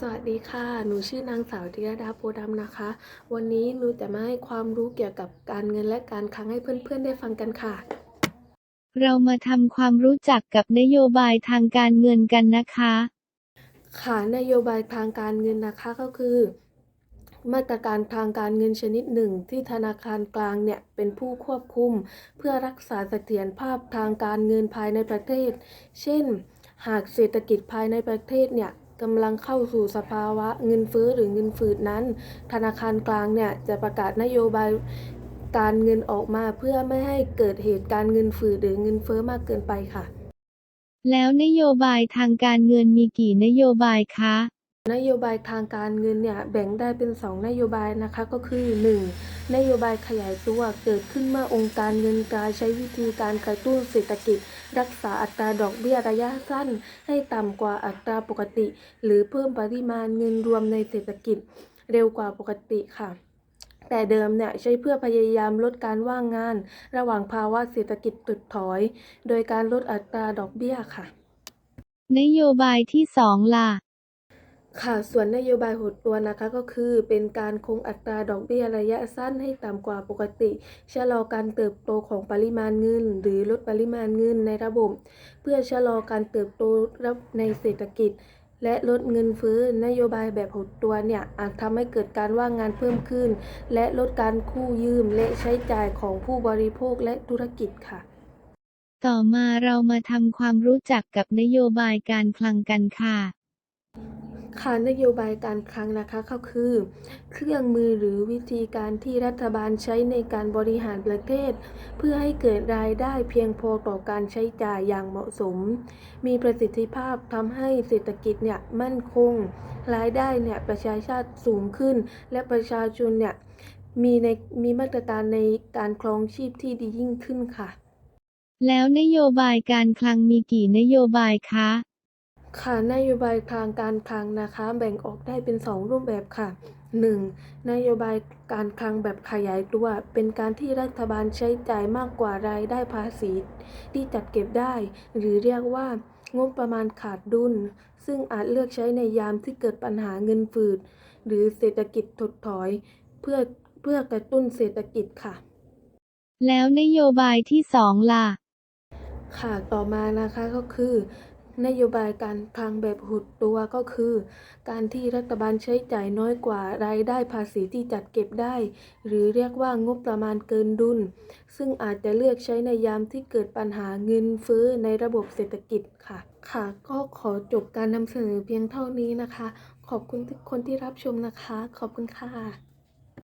สวัสดีค่ะ หนูชื่อนางสาวธีรดาโพธิ์ดำนะคะ วันนี้หนูจะมาให้ความรู้เกี่ยวกับการเงินและการคลังให้เพื่อนๆได้ฟังกันค่ะ เรามาทำความรู้จักกับนโยบายทางการเงินกันนะคะ ค่ะนโยบายทางการเงินนะคะก็คือ มาตรการทางการเงินชนิดหนึ่ง ที่ธนาคารกลางเนี่ยเป็นผู้ควบคุม เพื่อรักษาเสถียรภาพทางการเงินภายในประเทศ เช่น หากเศรษฐกิจภายในประเทศเนี่ย กำลังเข้าสู่สภาวะเงินเฟ้อหรือเงินฝืดนั้น ธนาคารกลางเนี่ยจะประกาศนโยบายการเงินออกมาเพื่อไม่ให้เกิดเหตุการณ์เงินฝืดหรือเงินเฟ้อมากเกินไปค่ะ แล้วนโยบายทางการเงินมีกี่นโยบายคะ นโยบายทางการเงินเนี่ยแบ่งได้เป็น 2 นโยบายนะคะก็คือ 1. นโยบายขยายตัวเกิดขึ้นเมื่อองค์การเงินตราใช้วิธีการกระตุ้นเศรษฐกิจ รักษาอัตราดอกเบี้ยระยะสั้น ให้ต่ำกว่าอัตราปกติ หรือเพิ่มปริมาณเงินรวมในเศรษฐกิจเร็วกว่าปกติค่ะแต่เดิมเนี่ยใช้เพื่อพยายามลดการว่างงาน ระหว่างภาวะเศรษฐกิจถดถอย โดยการลดอัตราดอกเบี้ยค่ะ นโยบายที่สองล่ะ ค่ะส่วนนโยบายหดตัวนะคะก็คือเป็นการคงอัตราดอกเบี้ยระยะสั้นให้ต่ำกว่าปกติ ชะลอการเติบโตของปริมาณเงิน หรือลดปริมาณเงินในระบบ เพื่อชะลอการเติบโตในเศรษฐกิจ และลดเงินเฟ้อนโยบายแบบหดตัวเนี่ยอาจทำให้เกิดการว่างงานเพิ่มขึ้น และลดการกู้ยืมและใช้จ่ายของผู้บริโภคและธุรกิจค่ะ ต่อมาเรามาทำความรู้จักกับนโยบายการคลังกันค่ะ ค่ะนโยบายการคลังนะคะก็คือ เครื่องมือหรือวิธีการที่รัฐบาลใช้ในการบริหารประเทศ เพื่อให้เกิดรายได้เพียงพอต่อการใช้จ่ายอย่างเหมาะสม มีประสิทธิภาพทำให้เศรษฐกิจเนี่ยมั่นคง รายได้เนี่ยประชาชาติสูงขึ้น และประชาชนเนี่ยมีในมีมาตรการในการครองชีพที่ดียิ่งขึ้นค่ะ แล้วนโยบายการคลังมีกี่นโยบายคะ ค่ะนโยบายทางการคลังนะคะ แบ่งออกได้เป็น 2 รูปแบบค่ะ 1. นโยบายการคลังแบบขยายตัว เป็นการที่รัฐบาลใช้จ่ายมากกว่ารายได้ภาษีที่จัดเก็บได้ หรือเรียกว่างบประมาณขาดดุล ซึ่งอาจเลือกใช้ในยามที่เกิดปัญหาเงินฝืด หรือเศรษฐกิจถดถอย เพื่อเพื่อกระตุ้นเศรษฐกิจค่ะ แล้วนโยบายที่สองล่ะค่ะต่อมานะคะก็คือ นโยบายการคลังแบบหดตัวก็คือ การที่รัฐบาลใช้จ่ายน้อยกว่ารายได้ภาษีที่จัดเก็บได้ หรือเรียกว่างบประมาณเกินดุล ซึ่งอาจจะเลือกใช้ในยามที่เกิดปัญหาเงินเฟ้อในระบบเศรษฐกิจค่ะ ค่ะ ก็ขอจบการนำเสนอเพียงเท่านี้นะคะ ขอบคุณทุกคนที่รับชมนะคะ ขอบคุณค่ะ